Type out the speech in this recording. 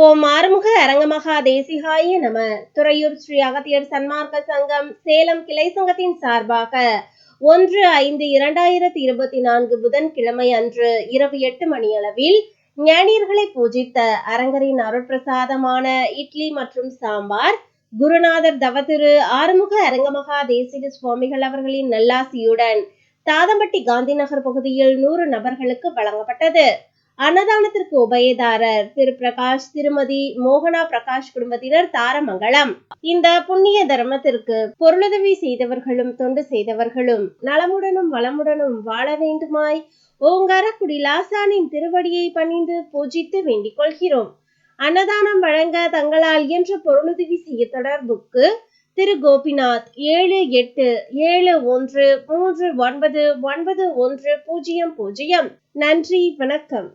ஓம் ஆறுமுக அரங்கமகா தேசிகாய நம. துறையூர் ஸ்ரீ அகத்தியர் சன்மார்க்க சங்கம் சேலம் கிளை சங்கத்தின் சார்பாக ஒன்று ஐந்து இரண்டாயிரத்தி இருபத்தி நான்கு புதன்கிழமை அன்று இரவு எட்டு மணியளவில் ஞானியர்களை பூஜித்த அரங்கரின் அருட்பிரசாதமான இட்லி மற்றும் சாம்பார் குருநாதர் தவதிரு ஆறுமுக அரங்கமகா தேசிக சுவாமிகள் அவர்களின் நல்லாசியுடன் தாதம்பட்டி காந்தி நகர் பகுதியில் நூறு நபர்களுக்கு வழங்கப்பட்டது. அன்னதானத்திற்கு உபயதாரர் திரு பிரகாஷ் திருமதி மோகனா பிரகாஷ் குடும்பத்தினர் தாரமங்கலம். இந்த புண்ணிய தர்மத்திற்கு பொருளுதவி செய்தவர்களும் தொண்டு செய்தவர்களும் நலமுடனும் வளமுடனும் வாழ வேண்டுமாய் ஓங்காரக்குடி லாசானின் திருவடியை பணிந்து பூஜித்து வேண்டிக் கொள்கிறோம். அன்னதானம் வழங்க தங்களால் என்ற பொருளுதவி செய்ய தொடர்புக்கு திரு கோபிநாத் ஏழு எட்டு ஏழு ஒன்று மூன்று ஒன்பது ஒன்பது ஒன்று பூஜ்ஜியம் பூஜ்ஜியம். நன்றி வணக்கம்.